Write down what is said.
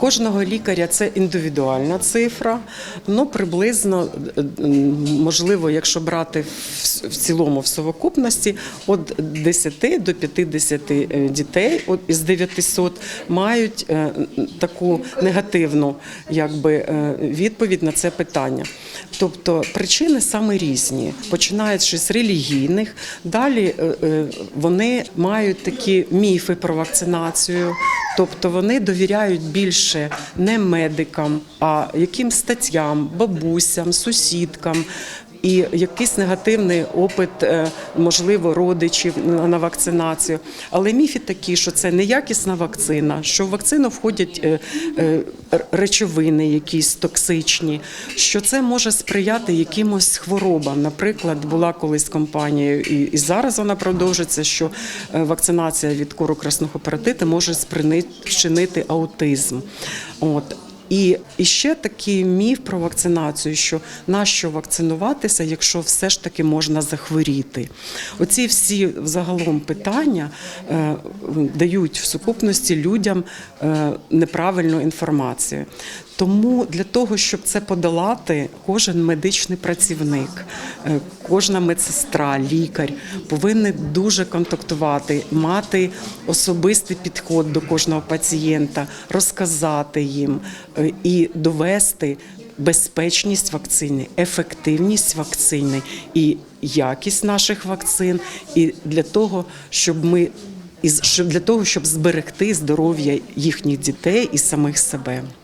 Кожного лікаря це індивідуальна цифра. Ну приблизно можливо, якщо брати в, цілому в совокупності, від 10 до 50 е, дітей із 900 мають е, таку негативну якби, е, відповідь на це питання. Тобто причини саме різні, починаючи з релігійних, далі вони мають такі міфи про вакцинацію. Тобто вони довіряють більше не медикам, а яким статтям, бабусям, сусідкам. І якийсь негативний опит, е, можливо, родичів на на вакцинацію. Але міфи такі, що це неякісна вакцина, що в вакцину входять е, е, речовини, якісь токсичні, що це може сприяти якимось хворобам. Наприклад, була колись компанія, і, зараз вона продовжиться, що вакцинація від кору красного паротиту може спричинити аутизм. От. І, ще такий міф про вакцинацію, що нащо вакцинуватися, якщо все ж таки можна захворіти. Оці всі загалом питання е, дають в сукупності людям е, неправильну інформацію. Тому для того, щоб це подолати, кожен медичний працівник, е, кожна медсестра, лікар повинні дуже контактувати, мати особистий підход до кожного пацієнта, розказати їм і довести безпечність вакцини, ефективність вакцини і якість наших вакцин, і для того, щоб ми для того, щоб зберегти здоров'я їхніх дітей і самих себе.